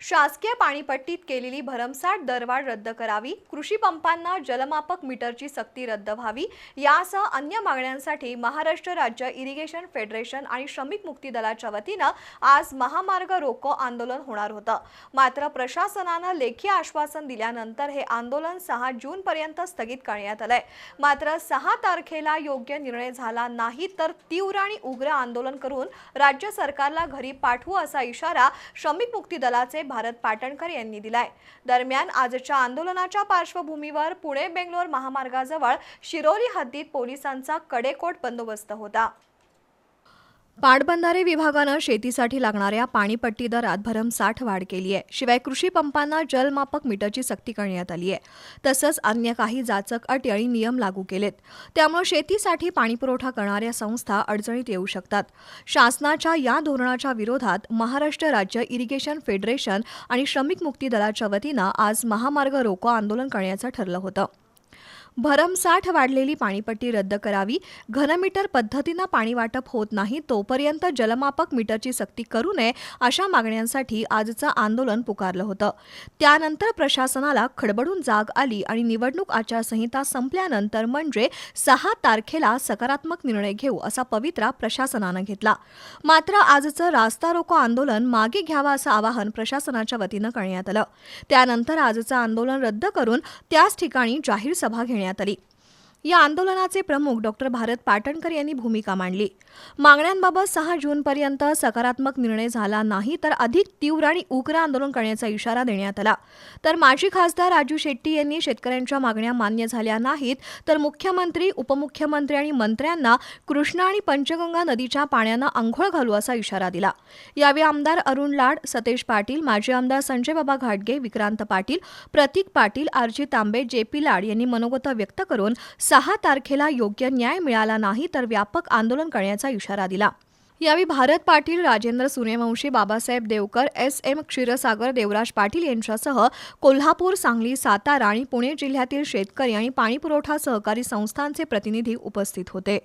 शासकीय पाणीपट्टीत केलेली भरमसाठ दरवाढ रद्द करावी कृषी पंपांना जलमापक मीटरची सक्ती रद्द व्हावी यासह अन्य मागण्यांसाठी महाराष्ट्र राज्य इरिगेशन फेडरेशन आणि श्रमिक मुक्ती दलाच्या वतीनं आज महामार्ग रोको आंदोलन होणार होतं. मात्र प्रशासनानं लेखी आश्वासन दिल्यानंतर हे आंदोलन सहा जून पर्यंत स्थगित करण्यात आलंय. मात्र सहा तारखेला योग्य निर्णय झाला नाही तर तीव्र आणि उग्र आंदोलन करून राज्य सरकारला घरी पाठवू असा इशारा श्रमिक मुक्ती दलाचे भारत पाटणकर यांनी दिलाय. दरम्यान आजच्या आंदोलनाच्या पार्श्वभूमीवर पुणे बेंगलोर महामार्गाजवळ शिरोली हद्दीत पोलिसांचा कडेकोट बंदोबस्त होता. पाटबंधारे विभागानं शेतीसाठी लागणाऱ्या पाणीपट्टी दरात भरमसाठ वाढ केली आहे. शिवाय कृषी पंपांना जलमापक मीटरची सक्ती करण्यात आली आहे. तसंच अन्य काही जाचक अटी आणि नियम लागू केलेत. त्यामुळे शेतीसाठी पाणीपुरवठा करणाऱ्या संस्था अडचणीत येऊ शकतात. शासनाच्या या धोरणाच्या विरोधात महाराष्ट्र राज्य इरिगेशन फेडरेशन आणि श्रमिक मुक्ती दलाच्या वतीनं आज महामार्ग रोको आंदोलन करण्याचं ठरलं होतं. भरमसाठ वाढलेली पाणीपट्टी रद्द करावी. घनमीटर पद्धतीनं पाणी वाटप होत नाही तोपर्यंत जलमापक मीटरची सक्ती करू नये अशा मागण्यांसाठी आजचं आंदोलन पुकारलं होतं. त्यानंतर प्रशासनाला खडबडून जाग आली आणि निवडणूक आचारसंहिता संपल्यानंतर म्हणजे सहा तारखेला सकारात्मक निर्णय घेऊ असा पवित्रा प्रशासनानं घेतला. मात्र आजचं रास्ता रोको आंदोलन मागे घ्यावं असं आवाहन प्रशासनाच्या वतीनं करण्यात आलं. त्यानंतर आजचं आंदोलन रद्द करून त्याच ठिकाणी जाहीर सभा घेण्यात आली. या आंदोलनाचे प्रमुख डॉक्टर भारत पाटणकर यांनी भूमिका मांडली. मागण्यांबाबत सहा जूनपर्यंत सकारात्मक निर्णय झाला नाही तर अधिक तीव्र आणि उग्र आंदोलन करण्याचा इशारा देण्यात आला. तर माजी खासदार राजू शेट्टी यांनी शेतकऱ्यांच्या मागण्या मान्य झाल्या नाहीत तर मुख्यमंत्री उपमुख्यमंत्री आणि मंत्र्यांना कृष्णा आणि पंचगंगा नदीच्या पाण्यानं आंघोळ घालू असा इशारा दिला. यावेळी आमदार अरुण लाड सतेज पाटील माजी आमदार संजय बाबा घाटगे Vikrant Patil Pratik Patil R G Tambe J P Lad यांनी मनोगत व्यक्त करून सहा तारखेला योग्य न्याय मिळाला नाही तर व्यापक आंदोलन करण्याचा इशारा दिला. यावेळी भारत पाटील राजेंद्र सूर्यवंशी बाबासाहेब देवकर एस एम क्षीरसागर देवराज पाटील यांच्यासह कोल्हापूर सांगली सातारा आणि पुणे जिल्ह्यातील शेतकरी आणि पाणीपुरवठा सहकारी संस्थांचे प्रतिनिधी उपस्थित होते.